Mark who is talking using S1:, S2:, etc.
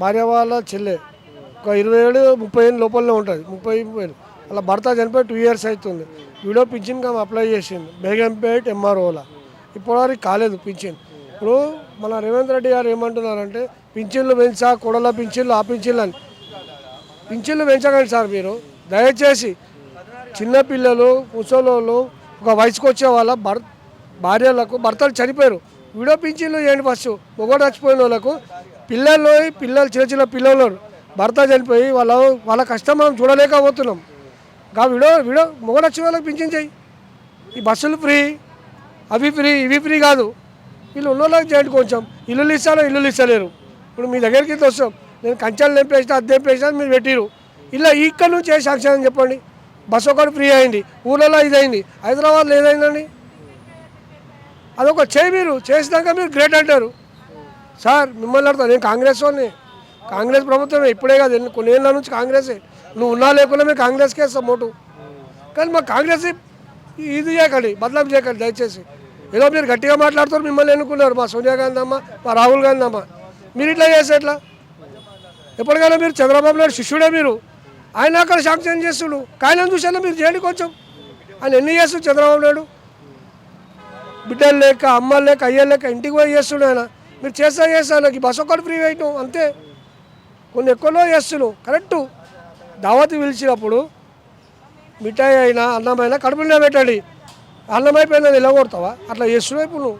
S1: భార్య వాళ్ళ చెల్లె. ఒక ఇరవై ఏడు ముప్పై ఏళ్ళు లోపలనే ఉంటుంది. ముప్పై ముప్పై ఏళ్ళు. అలా భర్త చనిపోయి టూ ఇయర్స్ అవుతుంది. వీడియో పింఛన్ ఆమె అప్లై చేసింది బేగంపేట్ ఎంఆర్ఓలా ఇప్పటివరకు కాలేదు పింఛన్. ఇప్పుడు మన రేవంత్ రెడ్డి గారు ఏమంటున్నారంటే పింఛన్లు పెంచా కొడల పింఛన్లు ఆ పింఛన్లు అని. పింఛన్లు పెంచకండి సార్ మీరు. దయచేసి చిన్నపిల్లలు ముసలోళ్ళు ఒక వయసుకు వచ్చే వాళ్ళ భర్ భార్యలకు భర్తలు చనిపోయారు. విడో పింఛన్లు చేయండి ఫస్ట్? మొగోడు చచ్చిపోయిన వాళ్ళకు పిల్లలు పిల్లలు చిన్న చిన్న పిల్లలు భర్త చనిపోయి వాళ్ళ వాళ్ళ కష్టం మనం చూడలేకపోతున్నాం. కా విడో విడో మొగోడు వచ్చిన వాళ్ళకి పింఛన్ చేయి. ఈ బస్సులు ఫ్రీ అవి ఫ్రీ ఇవి ఫ్రీ కాదు. వీళ్ళు ఉన్న వాళ్ళకి చేయండి కొంచెం. ఇల్లులు ఇస్తారో ఇల్లులు ఇస్తలేరు ఇప్పుడు మీ దగ్గరికి వస్తాం. నేను కంచాలు నింపేసిన అది నింపేసిన మీరు పెట్టిరు. ఇలా ఇక్కడ నుంచి ఏ సాక్ష్యం అని చెప్పండి? బస్సు ఒకటి ఫ్రీ అయింది. ఊళ్ళలో ఇది అయింది. హైదరాబాద్లో ఏదైందండి? అదొక చేయి మీరు చేసినాక మీరు గ్రేట్ అంటారు. సార్ మిమ్మల్ని అడుగుతా నేను కాంగ్రెస్ వాళ్ళని కాంగ్రెస్ ప్రభుత్వమే ఇప్పుడే కాదు కొన్ని ఏళ్ళ నుంచి కాంగ్రెసే. నువ్వు ఉన్నా లేకుండా మేము కాంగ్రెస్కే వేస్తాం ఓటు కానీ మా కాంగ్రెస్ ఇది చేయకండి బదలాం చేయకండి దయచేసి. ఏదో మీరు గట్టిగా మాట్లాడుతారు మిమ్మల్ని ఎన్నుకున్నారు మా సోనియా గాంధీ అమ్మ మా రాహుల్ గాంధీ అమ్మ. మీరు ఇట్లా చేస్తే ఎట్లా? ఎప్పటికైనా మీరు చంద్రబాబు నాయుడు శిష్యుడే మీరు. ఆయన అక్కడ శాంక్షన్ చేస్తుడు. కాయలను చూసేలా మీరు చేయండి కొంచెం ఆయన ఎన్ని చేస్తుంది చంద్రబాబు నాయుడు? బిడ్డలు లేక అమ్మలు లేక అయ్యలు లేక ఇంటికి పోయి చేస్తున్నాడు ఆయన. మీరు చేస్తా చేస్తాను ఈ బస్ ఒక్కటి ఫ్రీ వేయటం అంతే. కొన్ని ఎక్కువలో చేస్తున్నావు కరెక్టు. దావత్ పిలిచినప్పుడు మిఠాయి అయినా అన్నమైనా కడుపులో పెట్టండి అన్నం అయిపోయిందని ఇలా కొడతావా అట్లా చేస్తున్నావు ఇప్పుడు నువ్వు.